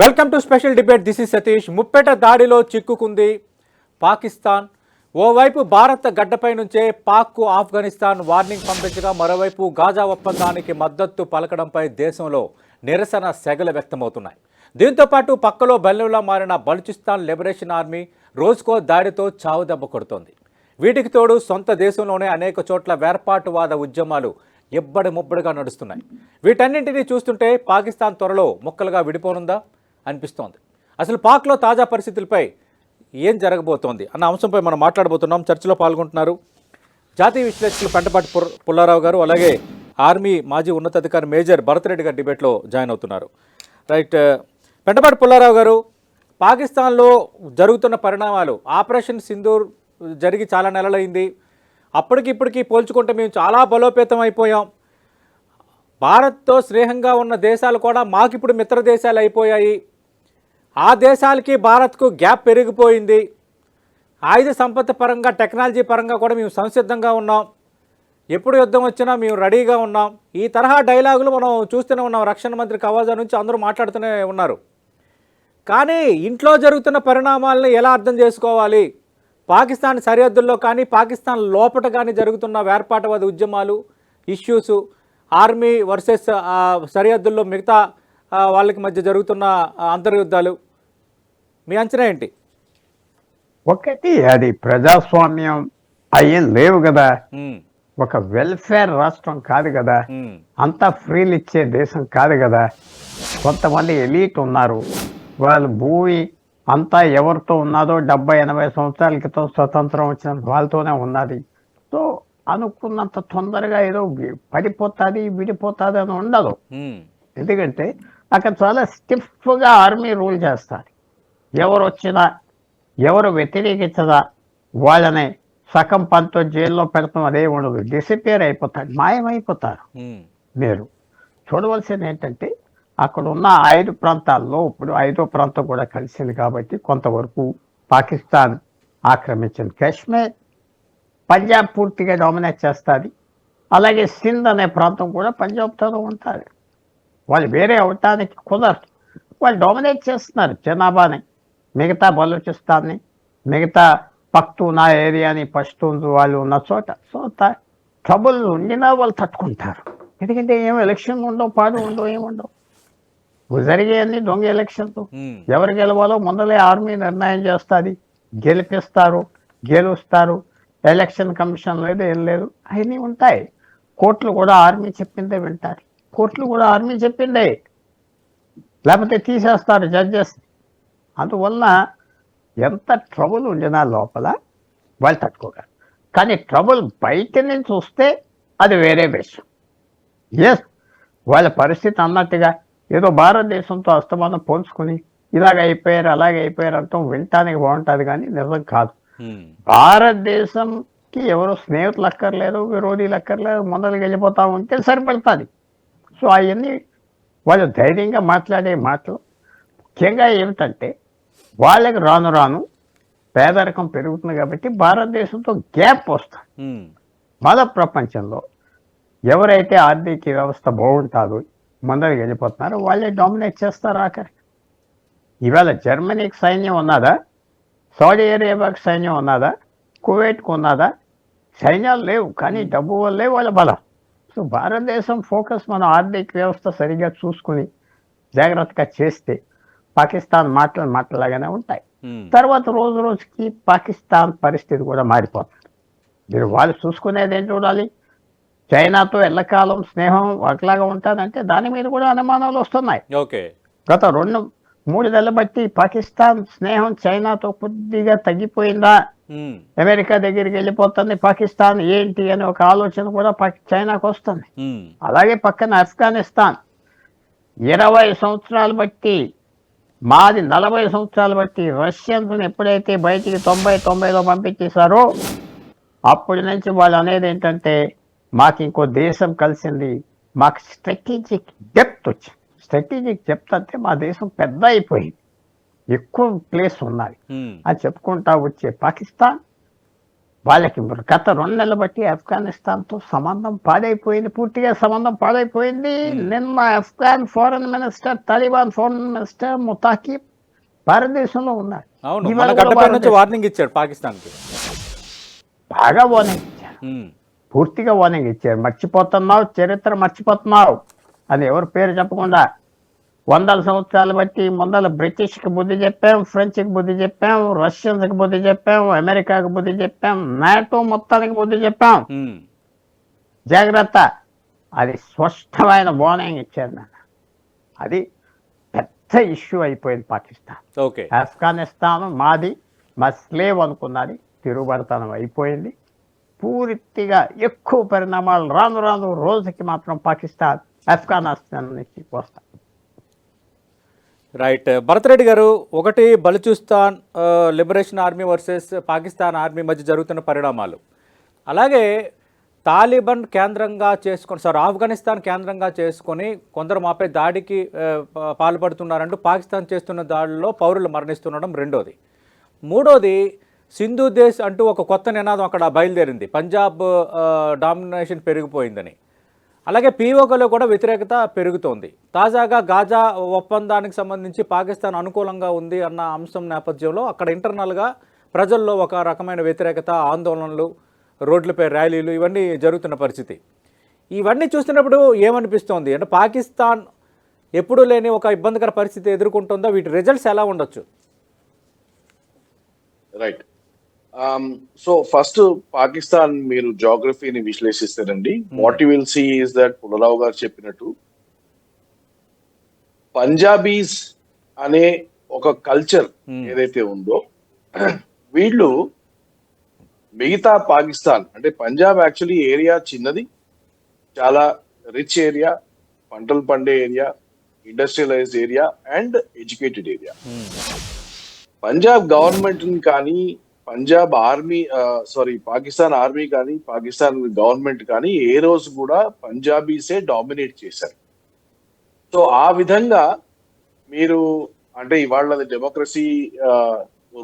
Welcome to special debate this is Satish ముప్పెట దాడిలో చిక్కుకుంది పాకిస్తాన్. ఓవైపు భారత్ గడ్డపై నుంచే పాక్కు ఆఫ్ఘనిస్తాన్ వార్నింగ్ పంపించగా మరోవైపు గాజా ఒప్పందానికి మద్దతు పలకడంపై దేశంలో నిరసన సెగలు వ్యక్తమవుతున్నాయి. దీంతో పాటు పక్కలో బల్లెలా మారిన బలుచిస్తాన్ లిబరేషన్ ఆర్మీ రోజుకో దాడితో చావుదెబ్బ కొడుతోంది. వీటికి తోడు సొంత దేశంలోనే అనేక చోట్ల వేర్పాటువాద ఉద్యమాలు ఇబ్బడి ముబ్బడిగా నడుస్తున్నాయి. వీటన్నింటినీ చూస్తుంటే పాకిస్తాన్ త్వరలో ముక్కలుగా విడిపోనుందా? అనిపిస్తోంది. అసలు పాక్లో తాజా పరిస్థితులపై ఏం జరగబోతోంది అన్న అంశంపై మనం మాట్లాడబోతున్నాం. చర్చలో పాల్గొంటున్నారు జాతీయ విశ్లేషకులు పెంటపాటి పుల్లారావు గారు అలాగే ఆర్మీ మాజీ ఉన్నతాధికారి మేజర్ భరతరెడ్డి గారు డిబేట్లో జాయిన్ అవుతున్నారు. రైట్ పెంటపాటి పుల్లారావు గారు పాకిస్తాన్లో జరుగుతున్న పరిణామాలు ఆపరేషన్ సింధూర్ జరిగి చాలా నెలలైంది. అప్పటికి ఇప్పటికి పోల్చుకుంటే మేము చాలా బలోపేతం అయిపోయాం. భారత్తో స్నేహంగా ఉన్న దేశాలు కూడా మాకిప్పుడు మిత్ర దేశాలు అయిపోయాయి. ఆ దేశాలకి భారత్కు గ్యాప్ పెరిగిపోయింది. ఆయుధ సంపత్తి పరంగా టెక్నాలజీ పరంగా కూడా మేము సంసిద్ధంగా ఉన్నాం. ఎప్పుడు యుద్ధం వచ్చినా మేము రెడీగా ఉన్నాం. ఈ తరహా డైలాగులు మనం చూస్తూనే ఉన్నాం. రక్షణ మంత్రి కవాజా నుంచి అందరూ మాట్లాడుతూనే ఉన్నారు. కానీ ఇంట్లో జరుగుతున్న పరిణామాలను ఎలా అర్థం చేసుకోవాలి? పాకిస్తాన్ సరిహద్దుల్లో కానీ పాకిస్తాన్ లోపట కానీ జరుగుతున్న వేర్పాటవాద ఉద్యమాలు ఇష్యూస్ ఆర్మీ వర్సెస్ సరిహద్దుల్లో మిగతా వాళ్ళకి మధ్య జరుగుతున్న అంతర్యుద్ధాలు. మీ అంచనా ఏంటి? ఒకటి అది ప్రజాస్వామ్యం అయ్యేం లేవు కదా. ఒక వెల్ఫేర్ రాష్ట్రం కాదు కదా. అంతా ఫ్రీలు ఇచ్చే దేశం కాదు కదా. కొంతమంది ఎలీట్ ఉన్నారు. వాళ్ళు భూమి అంతా ఎవరితో ఉన్నదో డెబ్బై ఎనభై సంవత్సరాల క్రితం స్వతంత్రం వచ్చిన వాళ్ళతోనే ఉన్నది. సో అనుకున్నంత తొందరగా ఏదో పడిపోతుంది విడిపోతుంది అని ఉండదు. ఎందుకంటే అక్కడ చాలా స్టిఫ్గా ఆర్మీ రూల్ చేస్తారు. ఎవరు వచ్చినా ఎవరు వ్యతిరేకించదా వాళ్ళని సగం పంతో జైల్లో పెడతాం అదే ఉండదు. డిసిపేర్ అయిపోతారు మాయమైపోతారు మీరు. చూడవలసింది ఏంటంటే అక్కడ ఉన్న ఐదు ప్రాంతాల్లో ఇప్పుడు ఐదో ప్రాంతం కూడా కలిసింది కాబట్టి కొంతవరకు పాకిస్తాన్ ఆక్రమించింది. కాశ్మీర్ పంజాబ్ పూర్తిగా డామినేట్ చేస్తుంది. అలాగే సింధ్ అనే ప్రాంతం కూడా పంజాబ్తో ఉంటుంది. వాళ్ళు వేరే అవటానికి కుదరదు. వాళ్ళు డామినేట్ చేస్తున్నారు జనాభాని. మిగతా బలూచిస్తాన్ని మిగతా పక్తూనా ఏరియాని పష్తూన్స్ వాళ్ళు ఉన్న చోట సో ట్రబుల్ ఉండినా వాళ్ళు తట్టుకుంటారు. ఎందుకంటే ఏం ఎలక్షన్ ఉండవు పాడు ఉండవు ఏముండవు జరిగేయన్ని దొంగ ఎలక్షన్లు ఎవరు గెలవాలో ముందలే ఆర్మీ నిర్ణయం చేస్తుంది. గెలిపిస్తారు గెలుస్తారు. ఎలక్షన్ కమిషన్ లేదు ఏం లేదు. అవన్నీ ఉంటాయి. కోర్టులు కూడా ఆర్మీ చెప్పిందే వింటారు. కోర్టులు కూడా ఆర్మీ చెప్పిందే. లేకపోతే తీసేస్తారు జడ్జెస్ అందువల్ల ఎంత ట్రబుల్ ఉండినా లోపల వాళ్ళు తట్టుకోగలరు. కానీ ట్రబుల్ బయట నుంచి వస్తే అది వేరే విషయం. ఎస్ వాళ్ళ పరిస్థితి అన్నట్టుగా ఏదో భారతదేశంతో అస్తమానం పోల్చుకుని ఇలాగ అయిపోయారు అలాగే అయిపోయారు అంటాం వినటానికి బాగుంటుంది కానీ నిజం కాదు. ఉమ్, భారతదేశంకి ఎవరు స్నేహితులు అక్కర్లేదు విరోధులు అక్కర్లేదు ముందరికి వెళ్ళిపోతా ఉంటే సరిపడుతుంది. సో అవన్నీ వాళ్ళు ధైర్యంగా మాట్లాడే మాటలు. ముఖ్యంగా ఏమిటంటే వాళ్ళకి రాను రాను పేదరికం పెరుగుతుంది కాబట్టి భారతదేశంతో గ్యాప్ వస్తుంది. మన ప్రపంచంలో ఎవరైతే ఆర్థిక వ్యవస్థ బాగుంటుందో ముందరికి వెళ్ళిపోతున్నారో వాళ్ళే డామినేట్ చేస్తారు ఆఖరి. ఇవాళ జర్మనీకి సైన్యం ఉన్నదా? సౌదీ అరేబియాకి సైన్యం ఉన్నదా? కువైట్కి ఉన్నదా? సైన్యాలు లేవు కానీ డబ్బు వల్లే వాళ్ళ బలం. సో భారతదేశం ఫోకస్ మన ఆర్థిక వ్యవస్థ సరిగ్గా చూసుకుని జాగ్రత్తగా చేస్తే పాకిస్తాన్ మాటలు మాటలాగానే ఉంటాయి. తర్వాత రోజు రోజుకి పాకిస్తాన్ పరిస్థితి కూడా మారిపోతుంది. మీరు వాళ్ళు చూసుకునేది ఏం చూడాలి? చైనాతో ఎల్లకాలం స్నేహం ఒకలాగా ఉంటుందంటే దాని మీద కూడా అనుమానాలు వస్తున్నాయి. ఓకే. గత రెండు మూడు నెలల బట్టి పాకిస్తాన్ స్నేహం చైనాతో కొద్దిగా తగ్గిపోయిందా? అమెరికా దగ్గరికి వెళ్ళిపోతుంది. పాకిస్తాన్ ఏంటి అనే ఒక ఆలోచన కూడా పాకి చైనాకు వస్తుంది. అలాగే పక్కన ఆఫ్ఘనిస్తాన్. ఇరవై సంవత్సరాలు బట్టి మాది నలభై సంవత్సరాలు బట్టి రష్యన్స్ ఎప్పుడైతే బయటికి తొంభై తొంభైలో పంపించేశారో అప్పటి నుంచి వాళ్ళు అనేది ఏంటంటే మాకు ఇంకో దేశం కలిసింది. మాకు స్ట్రాటజిక్ డెప్త్ వచ్చింది. స్ట్రాటజిక్ డెప్త్ అంటే మా దేశం పెద్ద అయిపోయింది. ఎక్కువ ప్లేస్ ఉన్నది. అని చెప్పుకుంటా వచ్చే పాకిస్తాన్ వాళ్ళకి గత రెండు నెలలు బట్టి ఆఫ్ఘనిస్తాన్తో సంబంధం పాడైపోయింది. పూర్తిగా సంబంధం పాడైపోయింది. నిన్న Afghan foreign minister Taliban foreign minister Muttaqi భారతదేశంలో ఉన్నారు. వార్నింగ్ ఇచ్చాడు పాకిస్తాన్కి. బాగా వార్నింగ్ ఇచ్చారు. పూర్తిగా వార్నింగ్ ఇచ్చారు. మర్చిపోతున్నావు చరిత్ర మర్చిపోతున్నావు అని ఎవరు పేరు చెప్పకుండా వందల సంవత్సరాలు బట్టి ముందల బ్రిటిష్కి బుద్ధి చెప్పాం ఫ్రెంచ్కి బుద్ధి చెప్పాం రష్యన్స్కి బుద్ధి చెప్పాం అమెరికాకి బుద్ధి చెప్పాం నాటో మొత్తానికి బుద్ధి చెప్పాం. జాగ్రత్త. అది స్పష్టమైన వార్నింగ్ ఇచ్చారు నాన్న. అది పెద్ద ఇష్యూ అయిపోయింది పాకిస్తాన్. ఓకే. ఆఫ్ఘనిస్తాన్ మాది మా స్లేవ్ అనుకున్నది తిరుగుబడతనం అయిపోయింది. పూర్తిగా ఎక్కువ పరిణామాలు రాను రాను రోజుకి మాత్రం పాకిస్తాన్ ఆఫ్ఘనిస్తాన్ నుంచి వస్తాయి. రైట్ భరత్రెడ్డి గారు ఒకటి Balochistan liberation army versus Pakistan army మధ్య జరుగుతున్న పరిణామాలు. అలాగే తాలిబాన్ కేంద్రంగా చేసుకొని సారీ ఆఫ్ఘనిస్తాన్ కేంద్రంగా చేసుకొని కొందరు మాపై దాడికి పాల్పడుతున్నారంటూ పాకిస్తాన్ చేస్తున్న దాడుల్లో పౌరులు మరణిస్తుండడం రెండోది. మూడోది సింధు దేశ్ అంటూ ఒక కొత్త నినాదం అక్కడ బయలుదేరింది. పంజాబ్ డామినేషన్ పెరిగిపోయిందని. అలాగే పీఓకలో కూడా వ్యతిరేకత పెరుగుతోంది. తాజాగా గాజా ఒప్పందానికి సంబంధించి పాకిస్తాన్ అనుకూలంగా ఉంది అన్న అంశం నేపథ్యంలో అక్కడ ఇంటర్నల్గా ప్రజల్లో ఒక రకమైన వ్యతిరేకత ఆందోళనలు రోడ్లపై ర్యాలీలు ఇవన్నీ జరుగుతున్న పరిస్థితి. ఇవన్నీ చూస్తున్నప్పుడు ఏమనిపిస్తోంది? అంటే పాకిస్తాన్ ఎప్పుడూ లేని ఒక ఇబ్బందికర పరిస్థితి ఎదుర్కొంటుందో? వీటి రిజల్ట్స్ ఎలా ఉండొచ్చు? రైట్ సో ఫస్ట్ పాకిస్తాన్ మీరు జాగ్రఫీని విశ్లేషిస్తారండి. What you will see is that Pularao గారు చెప్పినట్టు పంజాబీస్ అనే ఒక కల్చర్ Hmm. ఏదైతే ఉందో వీళ్ళు మిగతా పాకిస్తాన్ అంటే పంజాబ్ యాక్చువల్లీ ఏరియా చిన్నది చాలా రిచ్ ఏరియా పంటలు పండే area industrialised area and educated area Punjab government కానీ Punjab army sorry Pakistan army కానీ పాకిస్తాన్ గవర్నమెంట్ కానీ ఏ రోజు కూడా పంజాబీసే డామినేట్ చేశారు. సో ఆ విధంగా మీరు అంటే ఇవాళ డెమోక్రసీ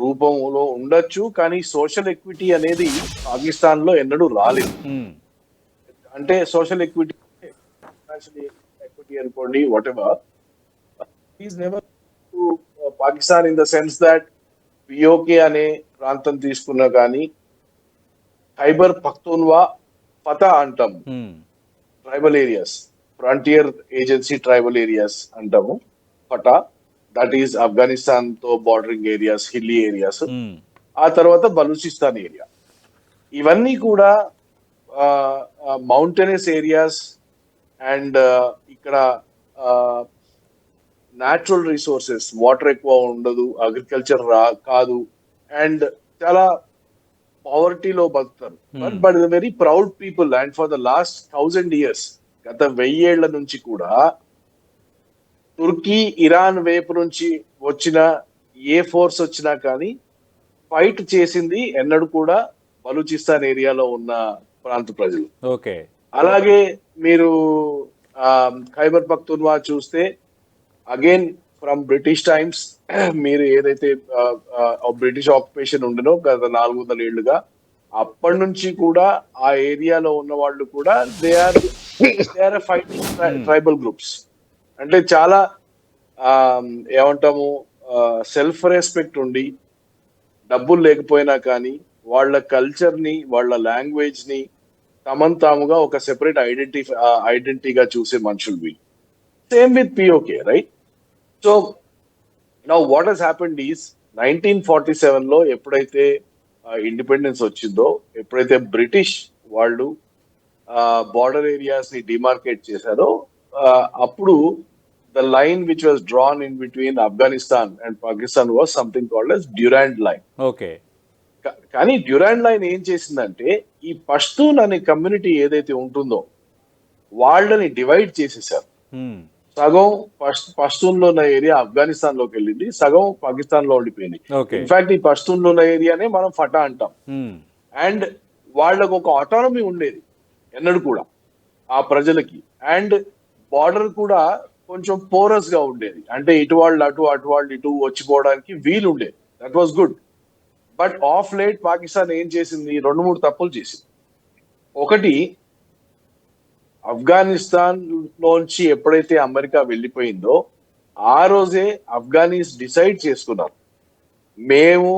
రూపంలో ఉండొచ్చు కానీ సోషల్ ఎక్విటీ అనేది పాకిస్తాన్లో ఎన్నడూ రాలేదు. అంటే సోషల్ ఎక్విటీ ఎక్విటీ అనుకోండి whatever is never Pakistan in the sense that PoK అనే ప్రాంతం తీసుకున్నా కానీ ఖైబర్ పఖ్తూన్వా ఫతా అంటాం. Tribal areas frontier agency tribal areas అంటాము ఫటా దట్ ఈస్ ఆఫ్ఘనిస్తాన్తో బార్డరింగ్ ఏరియాస్ హిల్లీ ఏరియాస్. ఆ తర్వాత బలూచిస్తాన్ ఏరియా ఇవన్నీ కూడా మౌంటైనస్ ఏరియాస్ అండ్ ఇక్కడ న్యాచురల్ రిసోర్సెస్ వాటర్ ఎక్కువ ఉండదు అగ్రికల్చర్ రా కాదు. అండ్ చాలా పావర్టీలో బతుకుతారు. Hmm. But very proud people and for the last thousand years గత వెయ్యేళ్ళ నుంచి కూడా తుర్కీ ఇరాన్ వైపు నుంచి వచ్చిన ఏ ఫోర్స్ వచ్చినా కానీ ఫైట్ చేసింది ఎన్నడూ కూడా బలూచిస్తాన్ ఏరియాలో ఉన్న ప్రాంత ప్రజలు. ఓకే. అలాగే మీరు ఖైబర్ పఖ్తూన్వా చూస్తే అగైన్ ఫ్రమ్ బ్రిటిష్ టైమ్స్ మీరు ఏదైతే బ్రిటిష్ ఆక్యుపేషన్ ఉండనో గత నాలుగు వందల ఏళ్ళుగా అప్పటి నుంచి కూడా ఆ ఏరియాలో ఉన్న వాళ్ళు కూడా they are they are fighting tribal groups అంటే చాలా ఏమంటాము సెల్ఫ్ రెస్పెక్ట్ ఉండి డబ్బులు లేకపోయినా కానీ వాళ్ళ కల్చర్ని వాళ్ళ లాంగ్వేజ్ని తమన్ తాముగా ఒక సెపరేట్ ఐడెంటి ఐడెంటిటీగా చూసే మనుషులు వీళ్ళు. Same with PoK right so now what has happened is nineteen forty సెవెన్లో ఎప్పుడైతే ఇండిపెండెన్స్ వచ్చిందో ఎప్పుడైతే బ్రిటిష్ వాళ్ళు బార్డర్ ఏరియాస్ని డిమార్కేట్ చేశారో అప్పుడు the line which was drawn in between Afghanistan and Pakistan was something called as Durand line okay కానీ Durand line ఏం చేసిందంటే ఈ పష్తూన్ అనే కమ్యూనిటీ ఏదైతే ఉంటుందో వాళ్ళని డివైడ్ చేసేసారు. మ్మ్. సగం పష్ పష్తూన్లో ఉన్న ఏరియా ఆఫ్ఘనిస్తాన్లోకి వెళ్ళింది సగం పాకిస్తాన్లో ఉండిపోయింది ఇన్ఫాక్ట్ ఈ పష్తూన్లో ఉన్న ఏరియానే మనం ఫటా అంటాం. అండ్ వాళ్ళకు ఒక ఆటానమీ ఉండేది ఎన్నడూ కూడా ఆ ప్రజలకి. అండ్ బార్డర్ కూడా కొంచెం పోరస్గా ఉండేది. అంటే ఇటు వాళ్ళు అటు అటు వాళ్ళు ఇటు వచ్చిపోవడానికి వీలు ఉండేది. That was good but of late Pakistan ఏం చేసింది? రెండు మూడు తప్పులు చేసింది. ఒకటి ఆఫ్ఘనిస్తాన్ లోంచి ఎప్పుడైతే అమెరికా వెళ్ళిపోయిందో ఆ రోజే ఆఫ్ఘనీస్ డిసైడ్ చేసుకున్నారు. మేము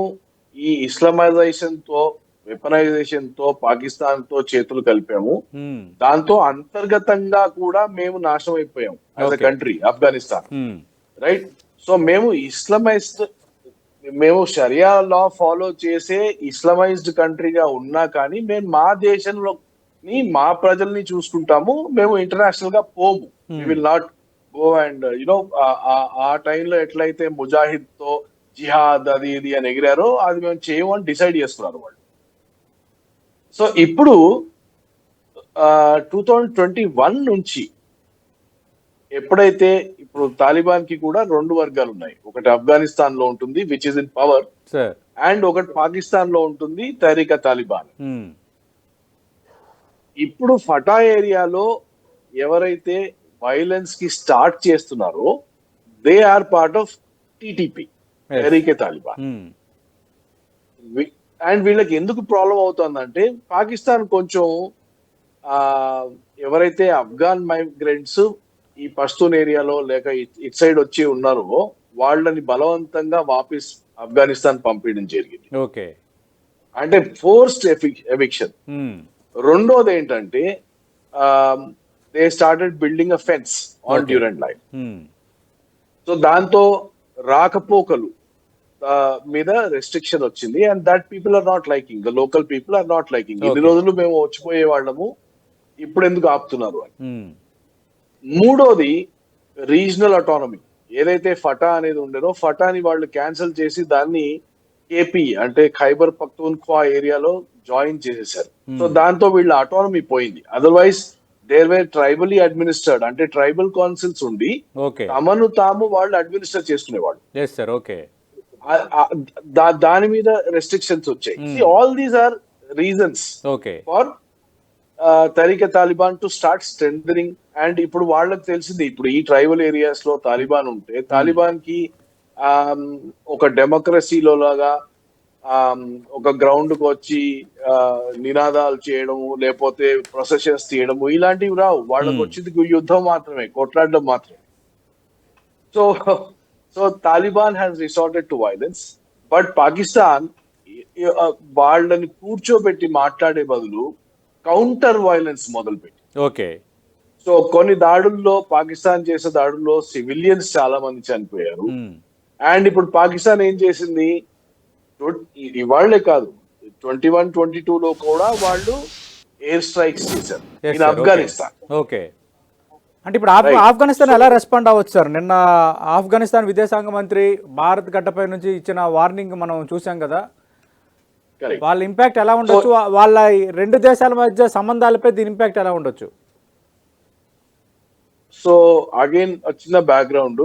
ఈ ఇస్లామైజేషన్తో వెపనైజేషన్తో పాకిస్తాన్తో చేతులు కలిపాము. ఉమ్, దాంతో అంతర్గతంగా కూడా మేము నాశనం అయిపోయాం as. Country Afghanistan. Right so మేము ఇస్లమైజ్డ్ మేము షరియా లా ఫాలో చేసే ఇస్లమైజ్డ్ కంట్రీగా ఉన్నా కానీ మేము మా దేశంలో మా ప్రజల్ని చూసుకుంటాము మేము ఇంటర్నేషనల్గా పోము. Hmm. Will not go and you know ఆ టైంలో ఎట్లయితే ముజాహిద్తో జిహాద్ అది ఇది అని ఎగిరారో అది మేము చేయమని డిసైడ్ చేస్తున్నారు వాళ్ళు. సో ఇప్పుడు టూ థౌజండ్ ట్వంటీ వన్ నుంచి ఎప్పుడైతే ఇప్పుడు తాలిబాన్కి కూడా రెండు వర్గాలు ఉన్నాయి. ఒకటి ఆఫ్ఘనిస్తాన్లో ఉంటుంది which is in power and ఒకటి పాకిస్తాన్లో ఉంటుంది తహరీకా తాలిబాన్. ఉమ్, ఇప్పుడు ఫటా ఏరియాలో ఎవరైతే వైలెన్స్కి స్టార్ట్ చేస్తున్నారో they are part of TTP. Tehrik-e Taliban and వీళ్ళకి ఎందుకు ప్రాబ్లం అవుతుందంటే పాకిస్తాన్ కొంచెం ఎవరైతే ఆఫ్ఘాన్ మైగ్రెంట్స్ ఈ పస్తూన్ ఏరియాలో లేక ఇట్- సైడ్ వచ్చి ఉన్నారో వాళ్ళని బలవంతంగా వాపస్ ఆఫ్ఘనిస్తాన్ పంపించడం జరిగింది. ఓకే అంటే ఫోర్స్డ్ ఎవిక్షన్ రెండోది ఏంటంటే they started building a fence on. Durand Line um, so దాంతో రాకపోకలు మీద రెస్ట్రిక్షన్ వచ్చింది. And that people are not liking the local people are not liking ఇన్ని. రోజులు మేము వచ్చిపోయే వాళ్ళము ఇప్పుడు ఎందుకు ఆపుతున్నారు అని. ఉమ్, మూడోది రీజనల్ అటానమీ ఏదైతే ఫటా అనేది ఉండేదో ఫటాని వాళ్ళు క్యాన్సిల్ చేసి దాన్ని కేపీ అంటే ఖైబర్ పఖ్తూన్ఖ్వా ఏరియాలో జాయిన్ చేసేసారు. Hmm. సో దాంతో వీళ్ళ అటానమీ పోయింది. Otherwise there were tribally administered అంటే ట్రైబల్ కౌన్సిల్స్ ఉండి తమను తాము వాళ్ళు అడ్మినిస్టర్ చేసుకునేవాళ్ళు. ఓకే. దాని మీద రెస్ట్రిక్షన్స్ వచ్చాయి. Hmm. All these are reasons for Tehrik Taliban to start strengthening and ఇప్పుడు వాళ్ళకి తెలిసింది ఇప్పుడు ఈ ట్రైబల్ ఏరియాస్లో తాలిబాన్ ఉంటే తాలిబాన్కి ఒక డెమోక్రసీలో లాగా ఒక గ్రౌండ్కు వచ్చి నినాదాలు చేయడము లేకపోతే ప్రొసెషన్స్ తీయడము ఇలాంటివి రావు. వాళ్ళకి. వచ్చింది యుద్ధం మాత్రమే కొట్లాడడం మాత్రమే. So so Taliban has resorted to violence but Pakistan వాళ్ళని కూర్చోబెట్టి మాట్లాడే బదులు కౌంటర్ వైలెన్స్ మొదలుపెట్టి ఓకే. సో కొన్ని దాడుల్లో పాకిస్తాన్ చేసే దాడుల్లో సివిలియన్స్ చాలా మంది చనిపోయారు అండ్ ఇప్పుడు పాకిస్తాన్ ఏం చేసింది? ఇవాళ్ళే కాదు. ట్వంటీ వన్ ట్వంటీ టూ లో కూడా వాళ్ళు ఎయిర్ స్ట్రైక్స్ చేశారు ఇన్. ఆఫ్ఘనిస్తాన్. ఓకే అంటే ఇప్పుడు. ఆఫ్ఘనిస్తాన్ ఎలా రెస్పాండ్ అవ్వచ్చు సార్ నిన్న ఆఫ్ఘనిస్తాన్ విదేశాంగ మంత్రి భారత్ గడ్డపై నుంచి ఇచ్చిన వార్నింగ్ మనం చూసాం కదా. వాళ్ళ ఇంపాక్ట్ ఎలా ఉండొచ్చు? వాళ్ళ ఈ రెండు దేశాల మధ్య సంబంధాలపై దీని ఇంపాక్ట్ ఎలా ఉండొచ్చు? సో అగైన్ చిన్న బ్యాక్గ్రౌండ్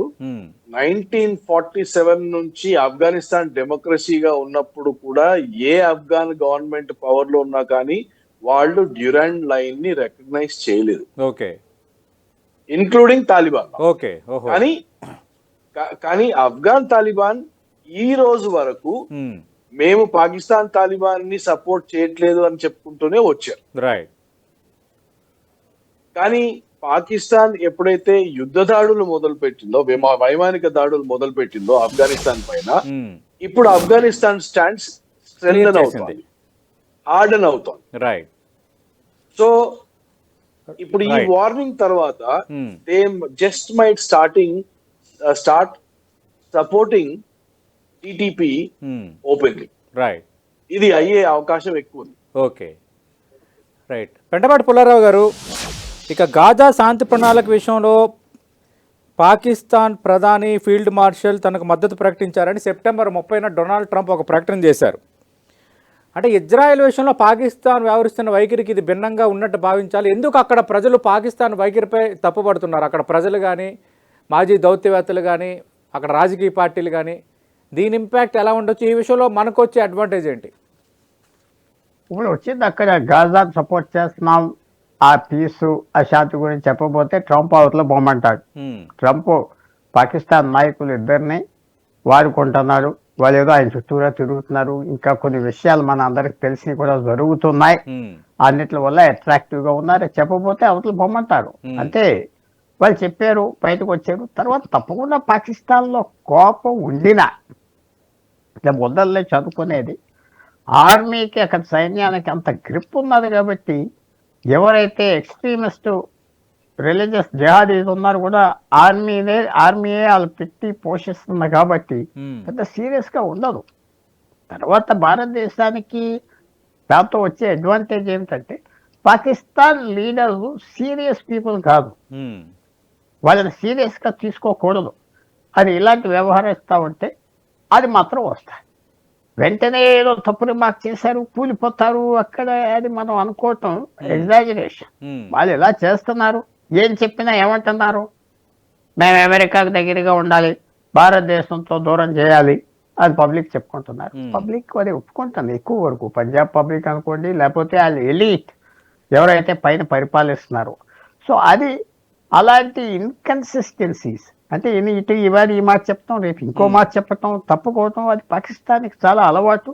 నైన్టీన్ ఫార్టీ సెవెన్ నుంచి ఆఫ్ఘనిస్తాన్ డెమోక్రసీగా ఉన్నప్పుడు కూడా ఏ ఆఫ్ఘాన్ గవర్నమెంట్ పవర్లో ఉన్నా కానీ వాళ్ళు డ్యూరాండ్ లైన్ని రికగ్నైజ్ చేయలేదు. ఓకే. ఇన్క్లూడింగ్ తాలిబాన్ ఓకే కానీ కానీ ఆఫ్ఘాన్ తాలిబాన్ ఈ రోజు వరకు ఉమ్, మేము పాకిస్తాన్ తాలిబాన్ని సపోర్ట్ చేయట్లేదు అని చెప్పుకుంటూనే వచ్చారు. రైట్ కానీ పాకిస్తాన్ ఎప్పుడైతే యుద్ధ దాడులు మొదలు పెట్టిందో విమా- వైమానిక దాడులు మొదలు పెట్టిందో ఆఫ్ఘనిస్తాన్ పైన ఇప్పుడు ఆఫ్ఘనిస్తాన్ స్టాండ్స్ స్ట్రెంగ్ అవుతుంది. హార్డన్ అవుతుంది. రైట్ సో ఇప్పుడు ఈ. వార్నింగ్ తర్వాత they just might starting start supporting TTP openly right ఇది అయ్యే అవకాశం ఎక్కువ ఉంది. ఓకే రైట్ పెంటపాటి పుల్లారావు గారు ఇక గాజా శాంతి ప్రణాళిక విషయంలో పాకిస్తాన్ ప్రధాని ఫీల్డ్ మార్షల్ తనకు మద్దతు ప్రకటించారని సెప్టెంబర్ ముప్పైన డొనాల్డ్ ట్రంప్ ఒక ప్రకటన చేశారు. అంటే ఇజ్రాయెల్ విషయంలో పాకిస్తాన్ వ్యవహరిస్తున్న వైఖరికి ఇది భిన్నంగా ఉన్నట్టు భావించాలి. ఎందుకు అక్కడ ప్రజలు పాకిస్తాన్ వైఖరిపై తప్పుపడుతున్నారు? అక్కడ ప్రజలు కానీ మాజీ దౌత్యవేత్తలు కానీ అక్కడ రాజకీయ పార్టీలు కానీ దీని ఇంపాక్ట్ ఎలా ఉండొచ్చు? ఈ విషయంలో మనకు వచ్చే అడ్వాంటేజ్ ఏంటి? ఇప్పుడు వచ్చింది అక్కడ గాజాకు సపోర్ట్ చేస్తున్నాం. ఆ పీసు ఆ శాంతి గురించి చెప్పబోతే ట్రంప్ అవతల బొమ్మంటాడు. ట్రంప్ పాకిస్తాన్ నాయకులు ఇద్దరిని వాడుకుంటున్నాడు వాళ్ళు ఏదో ఆయన చుట్టూరా తిరుగుతున్నారు. ఇంకా కొన్ని విషయాలు మన అందరికి తెలిసి కూడా జరుగుతున్నాయి. అన్నిటి వల్ల అట్రాక్టివ్గా ఉన్నారు చెప్పబోతే అవతల బొమ్మంటారు. అంతే. వాళ్ళు చెప్పారు బయటకు వచ్చారు. తర్వాత తప్పకుండా పాకిస్తాన్లో కోపం ఉండినా మొదల్లే చదువుకునేది ఆర్మీకి అక్కడ సైన్యానికి అంత గ్రిప్ ఉన్నది కాబట్టి ఎవరైతే ఎక్స్ట్రీమిస్ట్ రిలీజియస్ జహాదీస్ ఉన్నారో కూడా ఆర్మీనే ఆర్మీయే వాళ్ళు పెట్టి పోషిస్తుంది కాబట్టి పెద్ద సీరియస్గా ఉండదు. తర్వాత భారతదేశానికి దాంతో వచ్చే అడ్వాంటేజ్ ఏమిటంటే పాకిస్తాన్ లీడర్లు సీరియస్ పీపుల్ కాదు. వాళ్ళని సీరియస్గా తీసుకోకూడదు. అని ఇలాంటి వ్యవహరిస్తా ఉంటే అది మాత్రం వస్తాయి. వెంటనే ఏదో తప్పు రిమార్క్ చేశారు కూలిపోతారు అక్కడ అది మనం అనుకోవటం ఎగ్జాజరేషన్. వాళ్ళు ఎలా చేస్తున్నారు ఏం చెప్పినా ఏమంటున్నారు? మేము అమెరికాకు దగ్గరగా ఉండాలి భారతదేశంతో దూరం చేయాలి అది పబ్లిక్ చెప్పుకుంటున్నారు. పబ్లిక్ అది ఒప్పుకుంటుంది ఎక్కువ వరకు. పంజాబ్ పబ్లిక్ అనుకోండి లేకపోతే వాళ్ళు ఎలీట్ ఎవరైతే పైన పరిపాలిస్తున్నారో. సో అది అలాంటి ఇన్కన్సిస్టెన్సీస్ అంటే ఇటు ఇవాళ ఈ మాట చెప్తాం రేపు ఇంకో మాట చెప్పటం తప్పుకోవటం అది పాకిస్తాన్కి చాలా అలవాటు.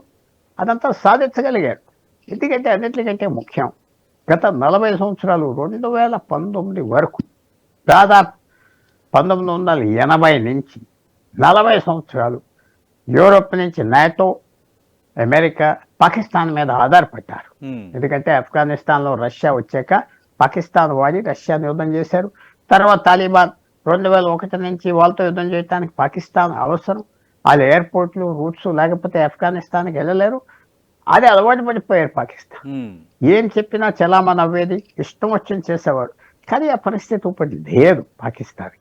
అదంతా సాధించగలిగాడు. ఎందుకంటే అన్నిటికంటే ముఖ్యం గత నలభై సంవత్సరాలు రెండు వేల పంతొమ్మిది వరకు దాదాపు పంతొమ్మిది వందల ఎనభై నుంచి నలభై సంవత్సరాలు యూరోప్ నుంచి నాటో అమెరికా పాకిస్తాన్ మీద ఆధారపడ్డారు. ఎందుకంటే ఆఫ్ఘనిస్తాన్లో రష్యా వచ్చాక పాకిస్తాన్ వాడి రష్యాని యుద్ధం చేశారు. తర్వాత తాలిబాన్ రెండు వేల ఒకటి నుంచి వాళ్ళతో యుద్ధం చేయడానికి పాకిస్తాన్ అవసరం. వాళ్ళ ఎయిర్పోర్ట్లు రూట్స్ లేకపోతే ఆఫ్ఘనిస్తాన్కి వెళ్ళలేరు. అది అలవాటు పడిపోయారు పాకిస్తాన్. ఏం చెప్పినా చలామణి అవ్వేది ఇష్టం వచ్చింది చేసేవాడు. కానీ ఆ పరిస్థితి ఇప్పుడు లేదు పాకిస్తాన్.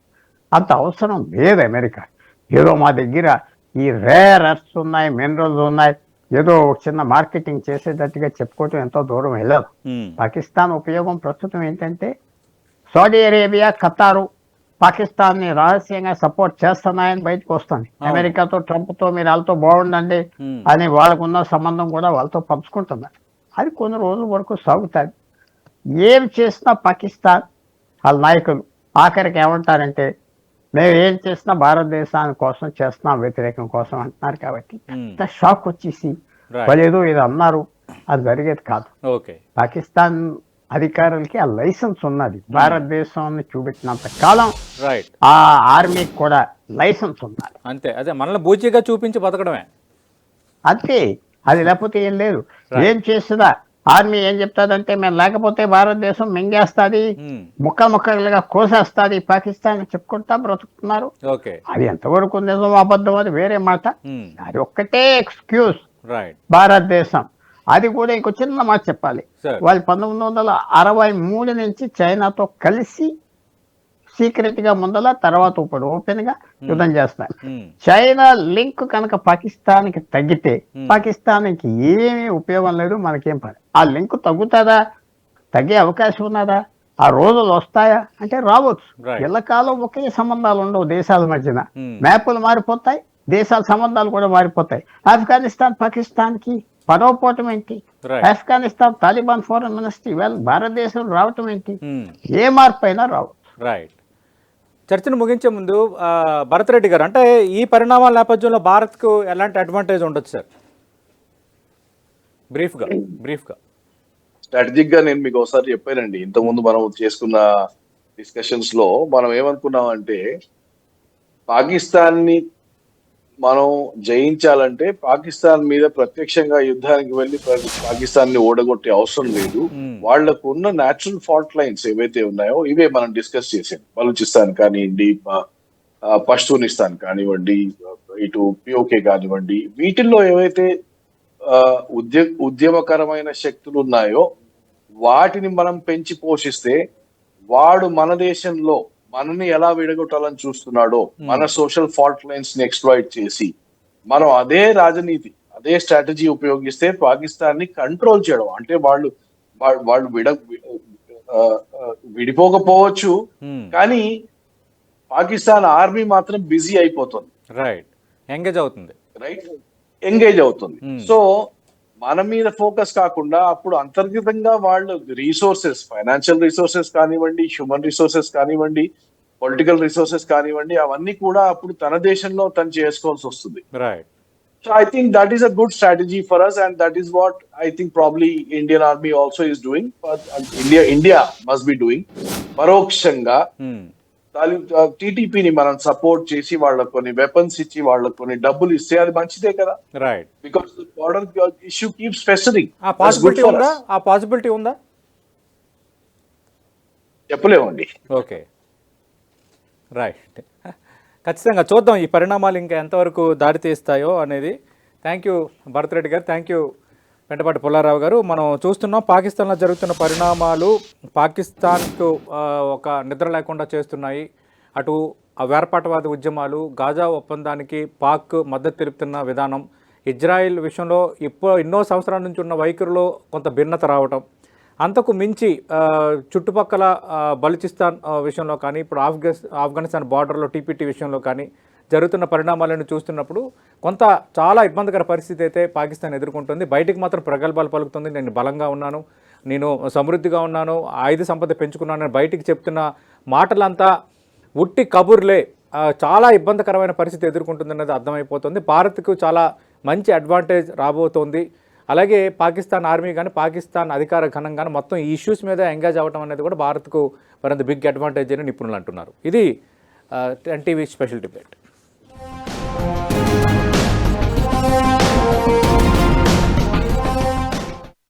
అంత అవసరం లేదు అమెరికా. ఏదో మా దగ్గర ఈ రేర్ అర్త్స్ ఉన్నాయి మినరల్స్ ఉన్నాయి. ఏదో ఒక చిన్న మార్కెటింగ్ చేసేటట్టుగా చెప్పుకోవటం ఎంతో దూరం వెళ్ళదు పాకిస్తాన్ ఉపయోగం ప్రస్తుతం ఏంటంటే సౌదీ అరేబియా ఖతారు పాకిస్తాన్ని రహస్యంగా సపోర్ట్ చేస్తున్నాయని బయటకు వస్తుంది. అమెరికాతో ట్రంప్తో మీరు వాళ్ళతో బాగుండండి అని వాళ్ళకున్న సంబంధం కూడా వాళ్ళతో పంచుకుంటున్నారు అది కొన్ని రోజుల వరకు సాగుతుంది ఏం చేసినా పాకిస్తాన్ వాళ్ళ నాయకులు ఆఖరికి ఏమంటారంటే మేము ఏం చేసినా భారతదేశాని కోసం చేస్తున్నాం వ్యతిరేకం కోసం అంటున్నారు కాబట్టి ఇంత షాక్ వచ్చేసి వాళ్ళు ఏదో ఇది అన్నారు. అది జరిగేది కాదు. పాకిస్తాన్ అధికారులకి ఆ లైసెన్స్ ఉన్నది. భారతదేశాన్ని చూపెట్టినంత కాలం రైట్ ఆ ఆర్మీకి కూడా లైసెన్స్ ఉన్నది అంతే. అదే మనల్ని బూచిగా చూపించి బతకడమే. అంతే. అది లేకపోతే ఏం లేదు. ఏం చేస్తుందా ఆర్మీ ఏం చెప్తాదంటే మేము లేకపోతే భారతదేశం మింగేస్తుంది ఉమ్, ముక్క ముక్కలుగా కోసేస్తుంది పాకిస్తాన్ చెప్పుకుంటా బ్రతుకుతున్నారు. అది ఎంతవరకు నిజం అబద్ధం అది వేరే మాట. ఉమ్, అది ఒక్కటే ఎక్స్క్యూజ్. రైట్ భారతదేశం అది కూడా ఇంకో చిన్న మాట చెప్పాలి. వాళ్ళు పంతొమ్మిది వందల అరవై మూడు నుంచి చైనాతో కలిసి సీక్రెట్గా ముందల తర్వాత ఇప్పుడు ఓపెన్గా యుద్ధం చేస్తున్నారు. ఉమ్, చైనా లింక్ కనుక పాకిస్తాన్కి తగ్గితే Hmm. పాకిస్తాన్కి ఏమీ ఉపయోగం లేదు మనకేం పని. ఆ లింక్ తగ్గుతుందా? తగ్గే అవకాశం ఉన్నదా? ఆ రోజులు వస్తాయా? అంటే రావచ్చు. ఎల్లకాలం ఒకే సంబంధాలు ఉండవు దేశాల మధ్యన. మ్యాపులు మారిపోతాయి దేశాల సంబంధాలు కూడా మారిపోతాయి. ఆఫ్ఘనిస్తాన్ పాకిస్తాన్ కి పడవపోవటం ఏంటి? ఆఫ్ఘనిస్తాన్ తాలిబాన్ ఫారెన్ మినిస్ట్రీ ఇవాళ భారతదేశం రావటం ఏంటి? ఉమ్, ఏ మార్పు అయినా రావచ్చు రైట్ చర్చను ముగించే ముందు భరత్ రెడ్డి గారు అంటే ఈ పరిణామాల నేపథ్యంలో భారత్కు ఎలాంటి అడ్వాంటేజ్ ఉండొచ్చు సార్ బ్రీఫ్గా బ్రీఫ్గా స్ట్రాటజిక్గా నేను మీకు ఒకసారి చెప్పానండి. ఇంతకుముందు మనం చేసుకున్న డిస్కషన్స్లో మనం ఏమనుకున్నాం అంటే పాకిస్తాన్ని మనం జయించాలంటే పాకిస్తాన్ మీద ప్రత్యక్షంగా యుద్ధానికి వెళ్ళి పాకిస్తాన్ని ఓడగొట్టే అవసరం లేదు. వాళ్ళకు ఉన్న న్యాచురల్ ఫాల్ట్ లైన్స్ ఏవైతే ఉన్నాయో ఇవే మనం డిస్కస్ చేసాం బలూచిస్తాన్ కానివ్వండి పష్తూనిస్తాన్ కానివ్వండి ఇటు పిఓకే కానివ్వండి వీటిల్లో ఏవైతే ఉద్య ఉద్యమకరమైన శక్తులు ఉన్నాయో వాటిని మనం పెంచి పోషిస్తే వాడు మన దేశంలో మనని ఎలా విడగొట్టాలని చూస్తున్నాడో మన సోషల్ ఫాల్ట్ లైన్స్ని ఎక్స్ప్లాయిట్ చేసి మనం అదే రాజనీతి అదే స్ట్రాటజీ ఉపయోగిస్తే పాకిస్తాన్ని కంట్రోల్ చేయడం. అంటే వాళ్ళు వాళ్ళు విడ విడిపోకపోవచ్చు. ఉమ్, కానీ పాకిస్తాన్ ఆర్మీ మాత్రం బిజీ అయిపోతుంది. రైట్ ఎంగేజ్ అవుతుంది. రైట్ ఎంగేజ్ అవుతుంది. Hmm. సో మన మీద ఫోకస్ కాకుండా అప్పుడు అంతర్గతంగా వాళ్ళు రీసోర్సెస్ ఫైనాన్షియల్ రిసోర్సెస్ కానివ్వండి హ్యూమన్ రిసోర్సెస్ కానివ్వండి పొలిటికల్ రిసోర్సెస్ కానివ్వండి అవన్నీ కూడా అప్పుడు తన దేశంలో తను చేసుకోవాల్సి వస్తుంది. So I think that is a good strategy for us and that is what I think probably Indian army also is doing India India must be doing పరోక్షంగా టీటీపీని మనం సపోర్ట్ చేసి వాళ్ళకు కొన్ని వెపన్స్ ఇచ్చి వాళ్ళకు కొన్ని డబ్బులు ఇస్తే అది మంచిదే కదా. Right because border issue keeps festering ఆ పాసిబిలిటీ ఉందా? ఆ పాసిబిలిటీ ఉందా? చెప్పలేమండి. ఓకే రైట్ ఖచ్చితంగా చూద్దాం ఈ పరిణామాలు ఇంకా ఎంతవరకు దారి తీస్తాయో అనేది. థ్యాంక్ యూ భరత్ రెడ్డి గారు. థ్యాంక్ యూ వెంటపాటి పుల్లారావు గారు మనం చూస్తున్నాం పాకిస్తాన్లో జరుగుతున్న పరిణామాలు పాకిస్తాన్కు ఒక నిద్ర లేకుండా చేస్తున్నాయి. అటు వేర్పాటువాద ఉద్యమాలు గాజా ఒప్పందానికి పాక్ మద్దతు తెలుపుతున్న విధానం ఇజ్రాయెల్ విషయంలో ఇప్పుడు ఎన్నో సంవత్సరాల నుంచి ఉన్న వైఖరిలో కొంత భిన్నత రావటం. అంతకు మించి చుట్టుపక్కల ఆ, బలూచిస్తాన్ విషయంలో కానీ ఇప్పుడు ఆఫ్ఘనిస్తాన్ బార్డర్లో టీపీటీ విషయంలో కానీ జరుగుతున్న పరిణామాలను చూస్తున్నప్పుడు కొంత చాలా ఇబ్బందికర పరిస్థితి అయితే పాకిస్తాన్ ఎదుర్కొంటుంది. బయటికి మాత్రం ప్రగల్భాలు పలుకుతుంది. నేను బలంగా ఉన్నాను. నేను సమృద్ధిగా ఉన్నాను. ఆయుధ సంపద పెంచుకున్నానని బయటికి చెప్తున్న మాటలంతా ఉట్టి కబుర్లే చాలా ఇబ్బందికరమైన పరిస్థితి ఎదుర్కొంటుందన్నది అర్థమైపోతుంది. భారత్కు చాలా మంచి అడ్వాంటేజ్ రాబోతోంది. అలాగే పాకిస్తాన్ ఆర్మీ కానీ పాకిస్తాన్ అధికార ఘనం కానీ మొత్తం ఈ ఇష్యూస్ మీద ఎంగేజ్ అవ్వడం అనేది కూడా భారత్కు మరింత బిగ్ అడ్వాంటేజ్ అని నిపుణులు అంటున్నారు. ఇది ఎన్టీవీ స్పెషల్ డిబేట్